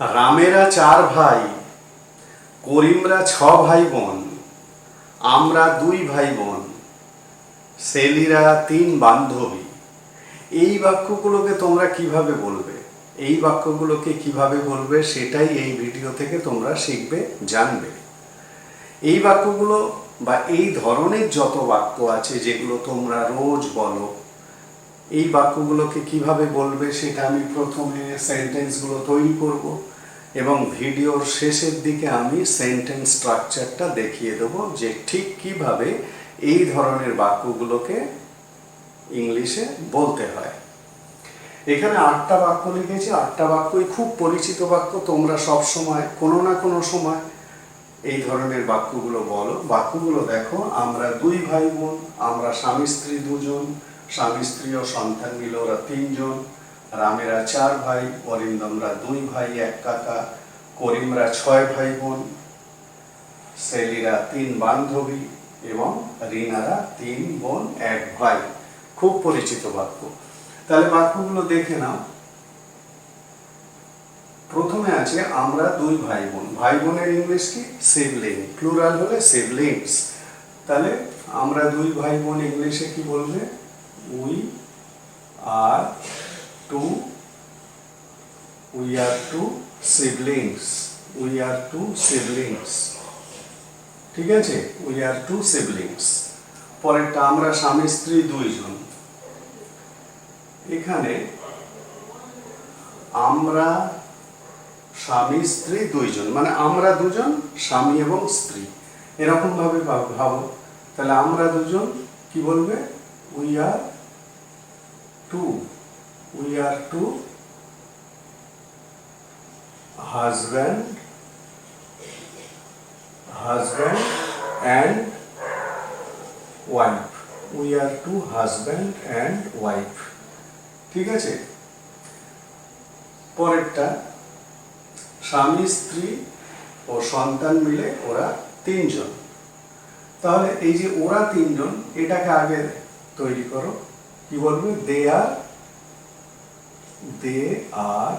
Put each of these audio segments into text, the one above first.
রামেরা চার ভাই, করিমরা ছ ভাই বোন আমরা দুই ভাই বোন সেলিরা তিন বান্ধবী। এই বাক্যগুলোকে তোমরা কীভাবে বলবে? এই বাক্যগুলোকে কীভাবে বলবে? সেটাই এই ভিডিও থেকে তোমরা শিখবে, জানবে। এই বাক্যগুলো বা এই ধরনের যত বাক্য আছে যেগুলো তোমরা রোজ বলো, এই বাক্যগুলোকে কীভাবে বলবে সেটা আমি প্রথমে সেন্টেন্সগুলো তৈরি করব। এবং ভিডিওর শেষের দিকে আমি সেন্টেন্স স্ট্রাকচারটা দেখিয়ে দেবো যে ঠিক কীভাবে এই ধরনের বাক্যগুলোকে ইংলিশে বলতে হয়। এখানে আটটা বাক্য লিখেছি। আটটা বাক্যই খুব পরিচিত বাক্য। তোমরা সব সময়, কোনো না কোনো সময় এই ধরনের বাক্যগুলো বলো। বাক্যগুলো দেখো, আমরা দুই ভাই বোন, আমরা স্বামী স্ত্রী দুজন স্বামী স্ত্রী ও সন্তান মিলে ওরা তিনজন। রামেরা চার ভাই, অরিন্দমরা দুই ভাই, এক কাকা, করিমরা ছয় ভাই বোন সেলিরা তিন বান্ধবী এবং রিনারা তিন বোন, এক ভাই। খুব পরিচিত বাক্য। তাহলে বাক্যগুলো দেখে নাও। প্রথমে আছে, আমরা দুই ভাই বোন। ভাই বোনের ইংলিশ কি? সিবলিং। প্লুরাল হলে সিবলিংস। তাহলে আমরা দুই ভাই বোন ইংলিশে কি বলবে? We are two we are two siblings we are two siblings ঠিক আছে? উই আর টু সিবলিংস পরেরটা আমরা স্বামী, স্ত্রী দুইজন। এখানে আমরা স্বামী, স্ত্রী দুইজন। মানে আমরা দুজন, স্বামী এবং স্ত্রী। এরকম ভাব- ভাবো। তাহলে আমরা দুজন কি বলবে? We are two we are two husband husband and wife we are two husband and wife ঠিক আছে? পরেরটা, স্বামী, স্ত্রী ও সন্তান মিলে ওরা তিনজন। তাহলে এই যে ওরা তিনজন, এটাকে আগে তৈরি করো। কি বলবে? They are they are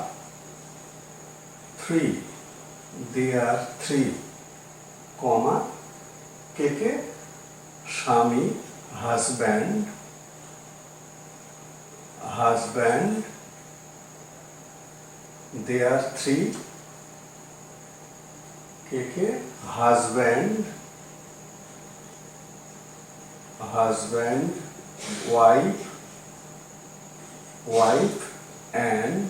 three they are three কমা কে কে স্বামী husband husband they are three K K husband husband wife wife and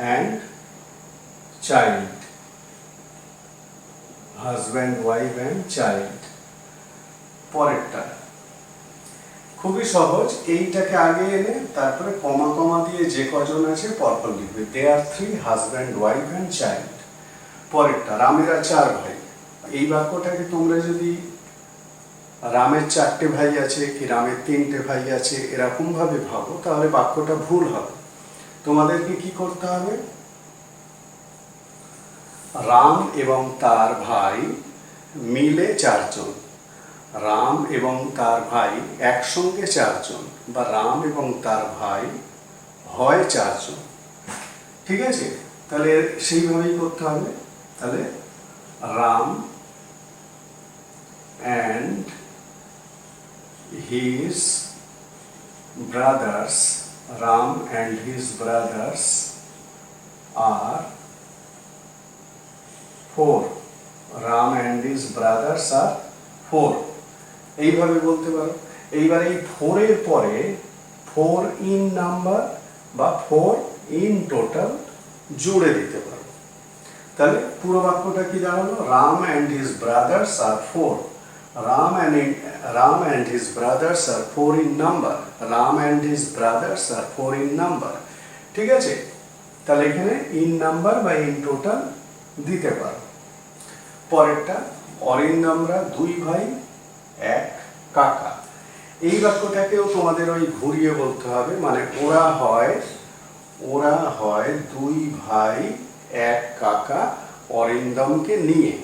and child husband wife and child পরেরটা। খুবই সহজ, এইটাকে আগে এনে তারপরে কমা কমা দিয়ে যে কজন আছে পরপর লিখবে। They are three husband wife and child পরেরটা, রামেরা চার ভাই। এই বাক্যটাকে তোমরা যদি রামের চারটে ভাই আছে, কি রামের তিনটে ভাই আছে, এরকম ভাবে ভাবো, তাহলে বাক্যটা ভুল হবে। তোমাদেরকে কি করতে হবে? রাম এবং তার ভাই মিলে চারজন। রাম এবং তার ভাই একসঙ্গে চারজন বা রাম এবং তার ভাই হয় চারজন। ঠিক আছে? তাহলে সেইভাবেই করতে হবে। তাহলে Ram and his brothers Ram and his brothers are four Ram and his brothers are four এইভাবে বলতে পারো। এইবার এই ফোরের পরে ফোর ইন নাম্বার বা ফোর ইন টোটাল জুড়ে দিতে পারো। তাহলে পুরো বাক্যটা কি দাঁড়াল? Ram and his brothers are four Ram and Ram and his brothers are four in number Ram and his brothers are four in number ঠিক আছে? তাহলে এখানে ইন নাম্বার বা ইন টোটাল দিতে পারো। পরেরটা অরিন্দমরা দুই ভাই, এক কাকা। এই বাক্যটাকেও তোমাদের ওই ঘুরিয়ে বলতে হবে। মানে ওরা হয় ওরা হয় দুই ভাই, এক কাকা অরিন্দমকে নিয়ে।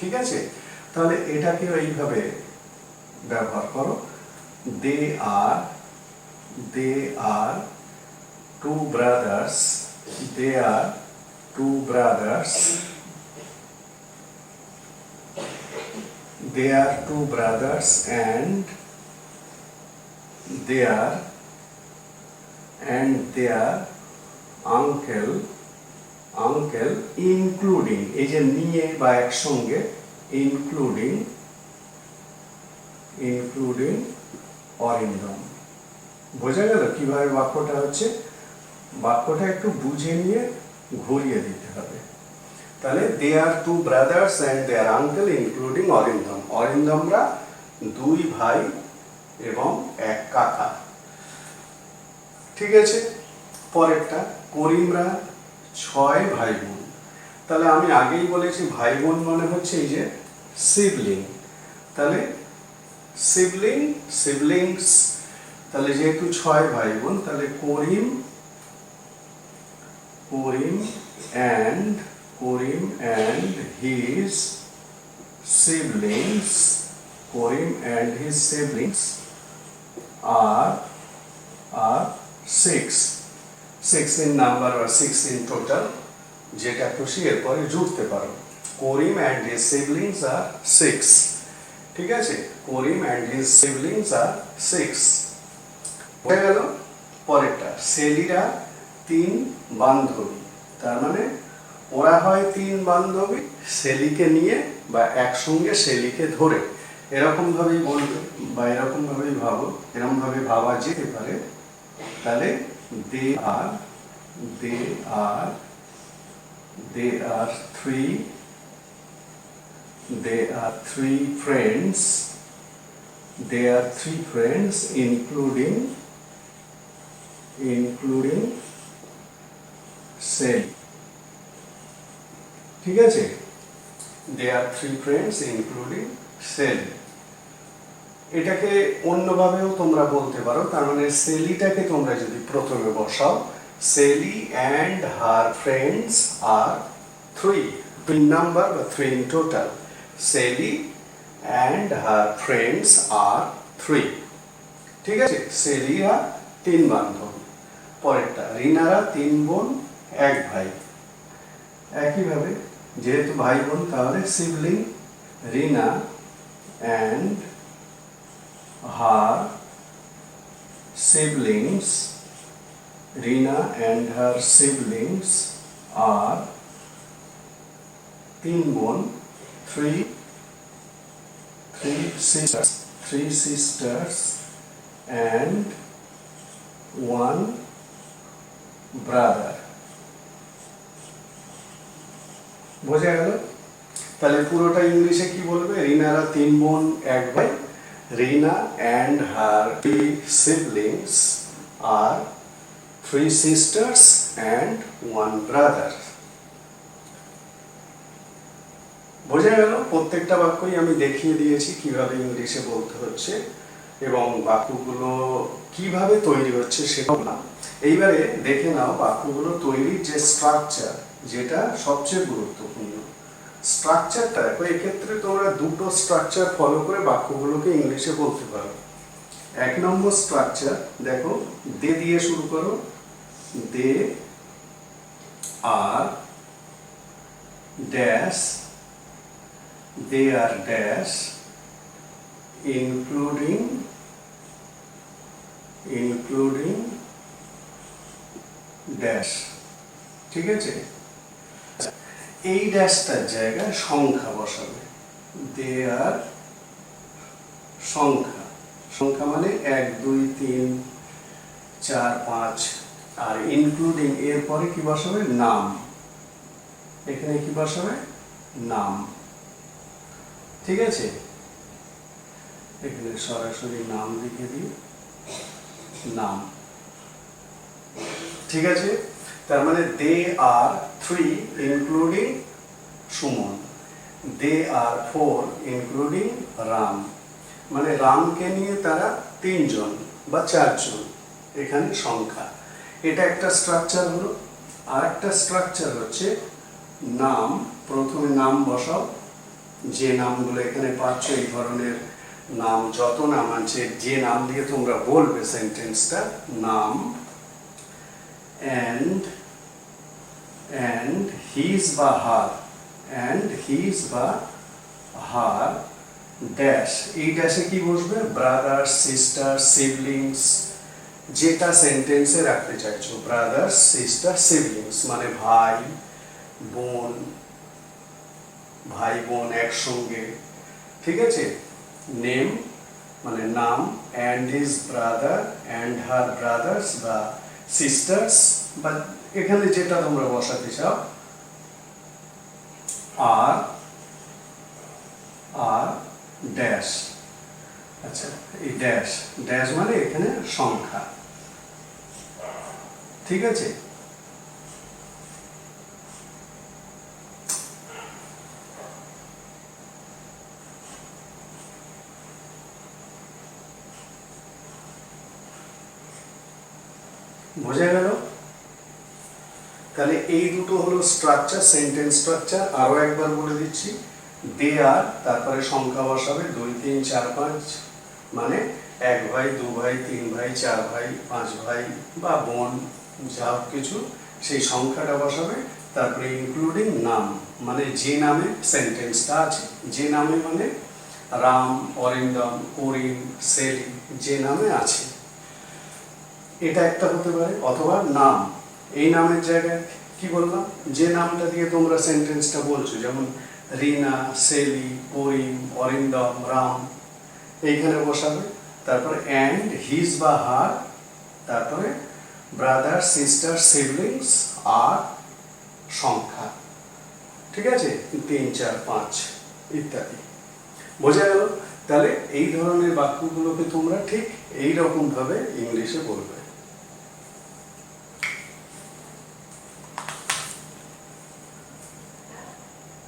ঠিক আছে? তাহলে এটাকে এইভাবে ব্যবহার করো। They are they are, two brothers, they are, two brothers, they are, two brothers, and they are, and they are, uncle uncle, including, এই যে নিয়ে বা একসঙ্গে including including অরিন্দম বোঝা গেল কীভাবে বাক্যটা হচ্ছে? বাক্যটা একটু বুঝে নিয়ে ঘুরিয়ে দিতে হবে। তাহলে they are two brothers and their uncle including Arindam অরিন্দমরা দুই ভাই এবং এক কাকা। ঠিক আছে? পরেরটা, করিমরা ছয় ভাই বোন তাহলে আমি আগেই বলেছি ভাই বোন মানে হচ্ছে এই যে সিবলিং তাহলে সিবলিং সিবলিংস তাহলে যেহেতু ছয় ভাই বোন তাহলে Karim Karim and Karim and his siblings, Karim and his siblings are six six in number or six in total যেটা খুশি, এরপরে জুড়তে পারো। Karim and his siblings are six ঠিক আছে? Karim and his siblings are six হয়ে গেল পরেরটা। সেলিরা তিন বান্ধবী। তার মানে ওরা হয় তিন বান্ধবী, সেলিকে নিয়ে বা একসঙ্গে সেলিকে ধরে। এরকম ভাবেই বলবে বা এরকম ভাবেই ভাবো। এরকম ভাবে ভাবা যেতে পারে। তাহলে they are they are they are three they are three friends they are three friends including including Shell ঠিক আছে? They are three friends including Shell এটাকে অন্যভাবেও তোমরা বলতে পারো, তার মানে সেলিটাকে তোমরা যদি প্রথমে বসাও Shelly and her friends are three তিন নাম্বার বা three in total Shelly and her friends are three ঠিক আছে সেলিরা তিন বান্ধব পরেরটা রিনারা তিন বোন এক ভাই একইভাবে যেহেতু ভাই বোন তাহলে sibling Rina and her siblings Rina and her siblings are তিন বোন three three sisters three sisters and one brother বোঝা গেল? তাহলে পুরোটা ইংলিশে কি বলবে? রিনারা তিন বোন এক ভাই, Rina and her three siblings are three sisters and one brother বোঝা গেল, প্রত্যেকটা বাক্যই আমি দেখিয়ে দিয়েছি কীভাবে ইংলিশে বলতে হচ্ছে এবং বাক্যগুলো কীভাবে তৈরি হচ্ছে সেটাও না এইবারে দেখে নাও বাক্যগুলো তৈরির যে স্ট্রাকচার যেটা সবচেয়ে গুরুত্বপূর্ণ। স্ট্রাকচারটা দেখো এক্ষেত্রে তোমরা দুটো স্ট্রাকচার ফলো করে বাক্যগুলোকে ইংলিশে বলতে পারো। এক নম্বর স্ট্রাকচার দেখো, দে দিয়ে শুরু করো they are dash, they are dash, including including dash, ঠিক আছে? এই ড্যাশটার জায়গায় সংখ্যা বসাবে। দে আর সংখ্যা। সংখ্যা মানে এক, দুই, তিন, চার, পাঁচ আর ইনক্লুডিং এরপরে কি বসাবে? নাম। এখানে কি বসাবে? নাম। ঠিক আছে? এখানে সরাসরি নাম লিখে দিই। নাম। ঠিক আছে? তার মানে they are three including Suman. They are four including Ram. মানে রামকে নিয়ে তারা তিনজন বা চারজন এখানে সংখ্যা। এটা একটা স্ট্রাকচার হলো, আর একটা স্ট্রাকচার হচ্ছে নাম। প্রথমে নাম বসাও। যে নামগুলো এখানে পাচ্ছ, এই ধরনের নাম, যত নাম আছে, যে নাম দিয়ে তোমরা বলবে সেন্টেন্সটা নাম। অ্যান্ড অ্যান্ড হিজ বা হার অ্যান্ড হিজ বা হার ড্যাশ এই ড্যাশে কি বসবে? ব্রাদার সিস্টার সিবলিংস যেটা সেন্টেন্সে রাখতে চাইছো ব্রাদার সিস্টার সিবলিংস মানে ভাই, বোন ভাই, বোন একসঙ্গে, ঠিক আছে? নেম মানে নাম and his brother and her brothers বা সিস্টার্স বা এখানে যেটা তোমরা বসাতে চাও আর আর ড্যাশ আচ্ছা এই ড্যাশ ড্যাশ মানে এখানে সংখ্যা। ঠিক আছে? বোঝা গেল? তাহলে এই দুটো হলো স্ট্রাকচার সেন্টেন্স স্ট্রাকচার আরও একবার বলে দিচ্ছি। দে আর তারপরে সংখ্যা বসাবে, দুই, তিন, চার, পাঁচ। মানে এক ভাই, দু ভাই, তিন ভাই, চার ভাই, পাঁচ ভাই বা বোন, যা কিছু সেই সংখ্যাটা বসাবে, তারপরে ইনক্লুডিং নাম। মানে যে নামে সেন্টেন্সটা আছে, যে নামে মানে রাম, অরিন্দম, করিম, সেলিম, যে নামে আছে। এটা একটা হতে পারে, অথবা নাম। এই নামের জায়গায় কি বললাম? যে নামটা দিয়ে তোমরা সেন্টেন্সটা বলছো, যেমন রিনা সেলি করিম, অরিন্দম, রাম এইখানে বসাবে, তারপরে অ্যান্ড হিজ বা হার তারপরে ব্রাদার সিস্টার সিবলিংস আর সংখ্যা। ঠিক আছে? তিন, চার, পাঁচ, ইত্যাদি। বোঝা গেল? তাহলে এই ধরনের বাক্যগুলোকে তোমরা ঠিক এই রকমভাবে ইংলিশে বলবে।